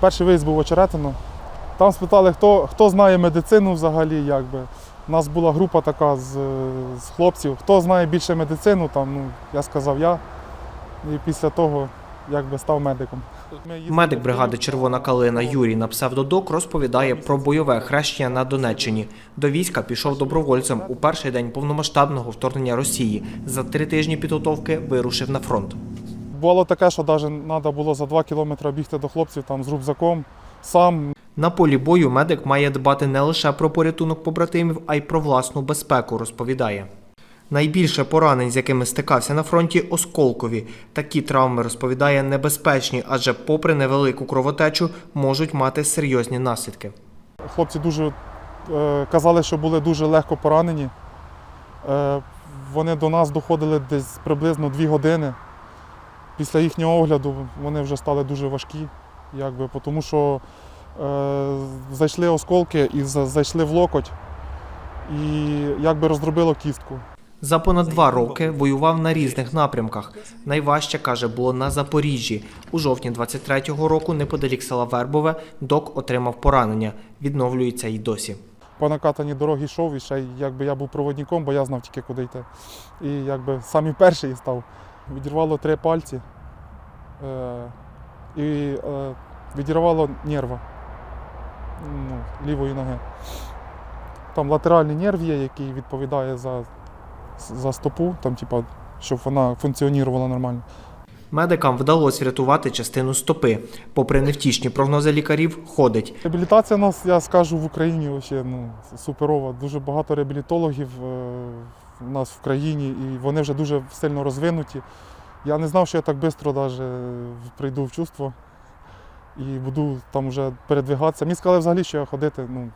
Перший виїзд був в Очеретино. Там спитали, хто, хто знає медицину взагалі. Якби. У нас була група така з, з хлопців. Хто знає більше медицину, там, ну, я сказав я. І після того якби, став медиком. Медик бригади Червона калина Юрій на псевдодок розповідає про бойове хрещення на Донеччині. До війська пішов добровольцем у перший день повномасштабного вторгнення Росії. За три тижні підготовки вирушив на фронт. Було таке, що навіть треба було за два кілометри бігти до хлопців там, з рюкзаком. Сам На полі бою медик має дбати не лише про порятунок побратимів, а й про власну безпеку, розповідає. Найбільше поранень, з якими стикався на фронті, осколкові. Такі травми, розповідає, небезпечні, адже, попри невелику кровотечу, можуть мати серйозні наслідки. Хлопці дуже е, казали, що були дуже легко поранені. Е, вони до нас доходили десь приблизно дві години. Після їхнього огляду вони вже стали дуже важкі, якби, тому що е, зайшли осколки і зайшли в локоть і якби роздробило кістку. За понад два роки воював на різних напрямках. Найважче, каже, було на Запоріжжі. У жовтні 23-го року, неподалік села Вербове, док отримав поранення. Відновлюється й досі. По накатаній дорогі йшов, і ще якби я був проводником, бо я знав тільки куди йти. І якби самі перший став. Відірвало три пальці е, і е, відірвало нерва ну, лівої ноги. Там латеральний нерв є, який відповідає за, за стопу, там, типа, щоб вона функціонувала нормально. Медикам вдалося врятувати частину стопи. Попри невтішні прогнози лікарів, ходить. Реабілітація у нас, я скажу, в Україні вообще, ну, суперова. Дуже багато реабілітологів у нас в країні, і вони вже дуже сильно розвинуті. Я не знав, що я так швидко прийду в чувство і буду там вже передвигатися. Мені сказали взагалі, що я ходити, ну,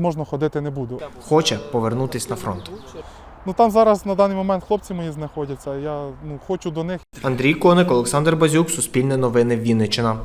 можливо, ходити не буду. Хоче повернутись на фронт. Ну там зараз на даний момент хлопці мої знаходяться. Я ну, хочу до них. Андрій Коник, Олександр Базюк, Суспільне новини Вінниччина.